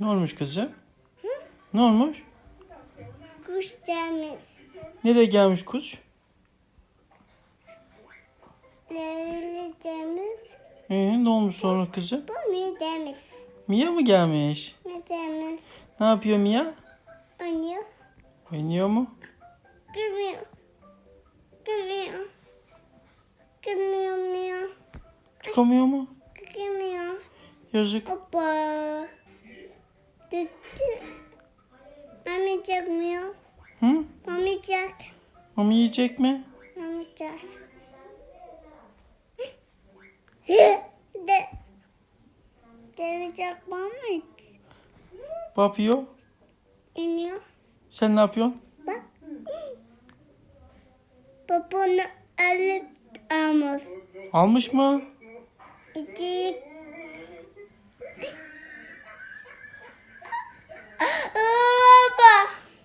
Ne olmuş kızım? Ne olmuş? Kuş gelmiş. Nereye gelmiş kuş? Leyli demiş. Ee, ne olmuş sonra kızım? Bu mi demiş. Mia mı gelmiş? Ne demiş. Ne yapıyor Mia? Oynuyor. Oynuyor mu? Gülmüyor. Gülmüyor. Gülmüyor muyor. Çıkamıyor mu? Gülmüyor. Yazık. Hoppa. Gitti. Mamayacak mı? Hı? Mamayacak. Mama yiyecek mi? Mamayacak. De. Devecek mı? Ne yapıyor? İniyor. Sen ne yapıyorsun? Bak. Babanı alıp almış. Almış mı? İki.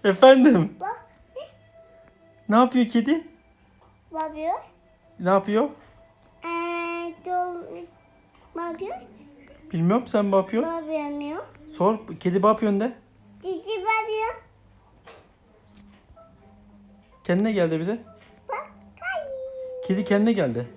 Efendim? Bak. Ne yapıyor kedi? Bakıyor. Ne yapıyor? Eee dol. Bakıyor. Bilmiyorum sen ne yapıyorsun? Bakmıyor. Sor. Kedi ne yapıyorsun de. Cici bakıyor. Kendine geldi bir de. Bak. Kedi kendine geldi.